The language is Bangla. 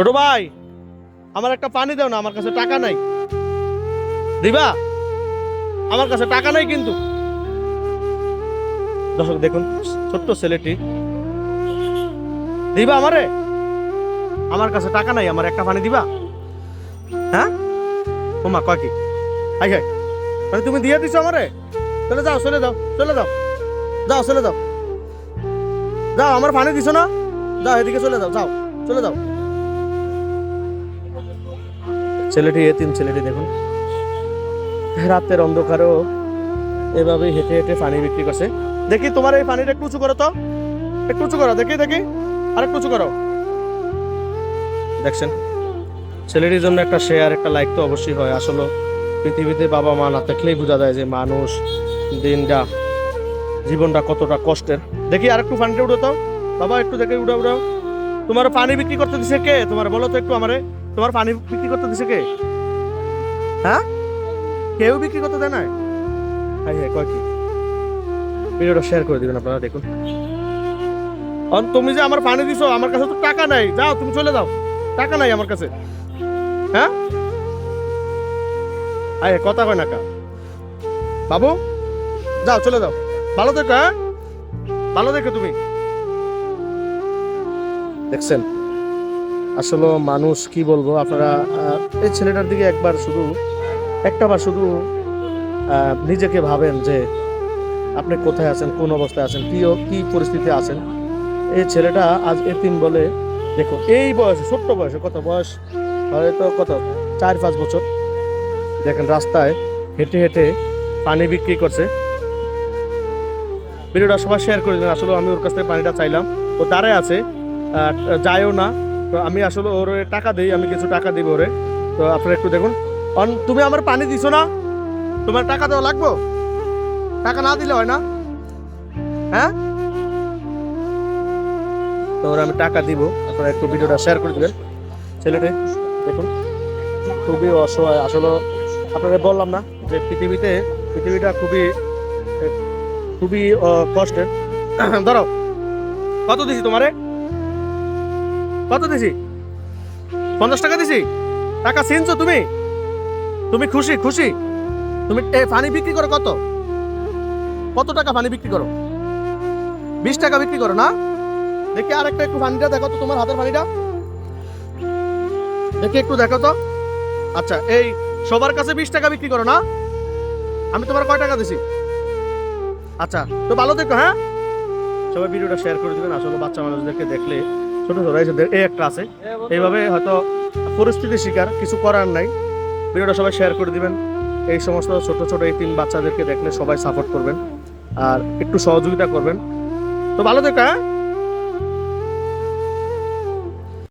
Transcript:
ছোট ভাই, আমার একটা পানি দাও না, আমার কাছে টাকা নাই। দিবা? আমার কাছে টাকা নাই কিন্তু। দর্শক, দেখুন, ছোট্ট ছেলেটি। দিবা আমারে? আমার কাছে টাকা নাই, আমার একটা পানি দিবা? হ্যাঁ? ওমা কয় কি? Hi hi. মানে তুমি দিয়ে দিছো আমারে? চলে যাও চলে যাও চলে যাও। যাও, চলে যাও। যাও, আমার পানি দিছো না? যাও, এদিকে চলে যাও যাও, চলে যাও। ছেলেটি এতিম ছেলেটি দেখুন। রাতের অন্ধকারেও এভাবে হেঁটে হেঁটে পানি বিক্রি করছে। দেখি, তোমার এই পানিটা একটু উঁচু করো তো। একটু উঁচু করো, দেখি দেখি। আর একটু উঁচু করো। দেখছেন? ছেলেটির জন্য একটা শেয়ার একটা লাইক তো অবশ্যই হয়। আসলে পৃথিবীতে বাবা মা না থাকলেই বোঝা যায় যে মানুষ দিনটা, জীবনটা কতটা কষ্টের। দেখি, আর একটু পানিটা উঠো তো। বাবা, একটু দেখে উড়াও উড়াও তোমার পানি বিক্রি করতে দিছে কে? তোমার বলো তো একটু আমারে। তোমার পানি বিক্রি করতে দিছে কে? হ্যাঁ? কেউ বিক্রি করতে দেয় না হ্যাঁ হ্যাঁ কয় কি? ভিডিওটা শেয়ার করে দিবেন আপনারা দেখুন। আর তুমি যে আমার পানি দিছো আমার কাছে তো টাকা নাই। যাও তুমি চলে যাও। টাকা নাই আমার কাছে। হ্যাঁ? আয় কথা কয় না কা? বাবু যাও চলে যাও। ভালো দেখো হ্যাঁ? ভালো দেখো তুমি। দেখছেন? আসলে মানুষ, কি বলব, আপনারা এই ছেলেটার দিকে একবার শুধু একটা বার শুধু নিজেকে ভাবেন যে আপনি কোথায় আছেন, কোন অবস্থায় আছেন, কি কি পরিস্থিতিতে আছেন। এই ছেলেটা আজ এতিম বলে, দেখো, এই বয়সে, ছোট্ট বয়সে, কত বয়স? হয়তো কত, চার, পাঁচ বছর। দেখেন রাস্তায় হেঁটে হেঁটে পানি বিক্রি করছে। ভিডিওটা সবাই শেয়ার করে দিন আসলে আমি ওর কাছ থেকে পানিটা চাইলাম। ও দাঁড়ায় আছে যায়ও না। তো আমি আসলে ওর টাকা দিই, আমি কিছু টাকা দিব ওরে। তো আপনারা একটু দেখুন। তুমি আমার পানি দিছো না? তোমার টাকা দেওয়া লাগবো? টাকা না দিলে হয় না? হ্যাঁ? তো ওরা আমি টাকা দিব। আপনারা একটু ভিডিওটা শেয়ার করে দিবেন। ছেলেটি, দেখুন। খুবই অসহায়। আসলে আপনাদের বললাম না যে পৃথিবীতে, পৃথিবীটা খুবই খুবই কষ্টের। ধরো, কত দিছি তোমারে? কত দিছি? পঞ্চাশ টাকা দিছি। টাকা চিনছো তুমি? তুমি খুশি খুশি। তুমি, এ, পানি বিক্রি করো কত? কত টাকা পানি বিক্রি করো? বিশ টাকা বিক্রি করো, না? দেখি আর একটা একটু পানিটা দেখো তো তোমার হাতের পানিটা। দেখি একটু দেখো তো। আচ্ছা এই সবার কাছে বিশ টাকা বিক্রি করো, না? আমি তোমার কয় টাকা দিছি? আচ্ছা তো ভালো দেখো হ্যাঁ? সবাই ভিডিওটা শেয়ার করে দিবেন। আসলে বাচ্চা মানুষদেরকে দেখলে ছোট ছোট এই এই একটা আছে। এইভাবে হয়তো পরিস্থিতির শিকার, কিছু করার নাই। ভিডিওটা সবাই শেয়ার করে দিবেন। এই সমস্ত ছোট ছোট এই তিন বাচ্চাদেরকে দেখলে সবাই সাপোর্ট করবেন আর একটু সহযোগিতা করবেন। তো ভালো দেখা